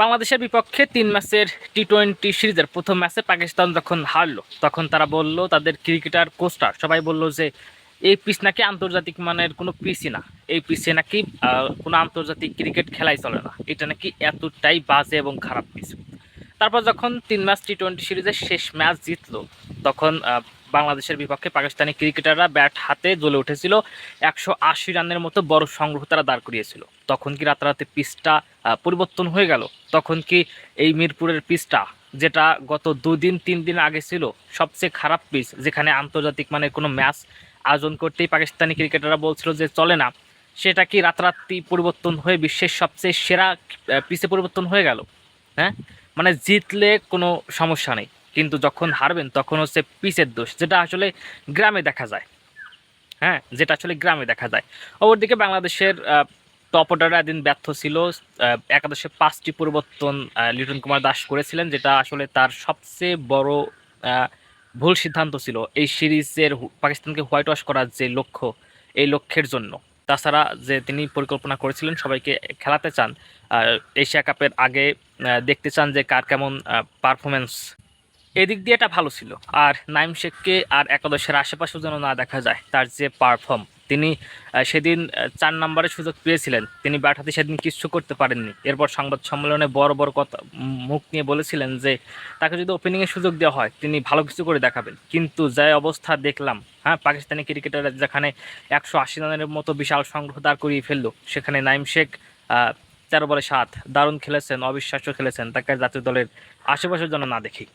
বাংলাদেশের বিপক্ষে তিন ম্যাচের টি টোয়েন্টি সিরিজের প্রথম ম্যাচে পাকিস্তান যখন হারলো, তখন তারা বলল, তাদের ক্রিকেটার কোস্টার। সবাই বলল যে, এই পিচ নাকি আন্তর্জাতিক মানের কোনো পিচই না। এই পিচে নাকি কোনো আন্তর্জাতিক ক্রিকেট খেলাই চলে না। এটা নাকি এতটাই বাজে এবং খারাপ পিচ। তারপর যখন তিন ম্যাচ টি টোয়েন্টি সিরিজের শেষ ম্যাচ জিতলো, তখন বাংলাদেশের বিপক্ষে পাকিস্তানি ক্রিকেটাররা ব্যাট হাতে জ্বলে উঠেছিল। একশো আশি রানের মতো বড় সংগ্রহ তারা দাঁড় করিয়েছিল। তখন কি রাতারাতি পিচটা পরিবর্তন হয়ে গেল? তখন কি এই মিরপুরের পিচটা, যেটা গত দুদিন তিন দিন আগে ছিল, সবচেয়ে খারাপ পিচ, যেখানে আন্তর্জাতিক মানের কোনো ম্যাচ আয়োজন করতেই পাকিস্তানি ক্রিকেটাররা বলছিল যে চলে না, সেটা কি রাতারাতি পরিবর্তন হয়ে বিশ্বের সবচেয়ে সেরা পিচে পরিবর্তন হয়ে গেল? হ্যাঁ? মানে জিতলে কোনো সমস্যা নেই। কিন্তু যখন হারবেন তখন হচ্ছে পিচের দোষ, যেটা আসলে গ্রামে দেখা যায়। হ্যাঁ যেটা আসলে গ্রামে দেখা যায়। অপরদিকে বাংলাদেশের টপ অর্ডারে ব্যর্থ ছিল একাদশে পাঁচটি পরিবর্তন লিটন কুমার দাস করেছিলেন, যেটা আসলে তার সবচেয়ে বড় ভুল সিদ্ধান্ত ছিল এই সিরিজের পাকিস্তানকে হোয়াইট ওয়াশ করার যে লক্ষ্য, এই লক্ষ্যের জন্য। তাছাড়া যে তিনি পরিকল্পনা করেছিলেন সবাইকে খেলাতে চান এশিয়া কাপের আগে দেখতে চান যে কার কেমন পারফরমেন্স এদিক দিয়ে এটা ভালো ছিল। আর নাইম শেখকে আর একাদশের আশেপাশেও যেন না দেখা যায়, তার যে পারফর্ম তিনি সেদিন চার নম্বরে সুযোগ পেয়েছিলেন। তিনি ব্যাট হাতে সেদিন কিচ্ছু করতে পারেননি। এরপর সংবাদ সম্মেলনে বড় বড় কথা, মুখ নিয়ে বলেছিলেন যে, তাকে যদি ওপেনিংয়ের সুযোগ দেওয়া হয়, তিনি ভালো কিছু করে দেখাবেন। কিন্তু যে অবস্থা দেখলাম হ্যাঁ পাকিস্তানি ক্রিকেটাররা যেখানে একশো আশি রানের মতো বিশাল সংগ্রহ দাঁড় করিয়ে ফেলল, সেখানে নাইম শেখ তেরো বলে সাত, দারুণ খেলেছেন, অবিশ্বাস্য খেলেছেন, তাকে জাতীয় দলের আশেপাশের জন্য না দেখি।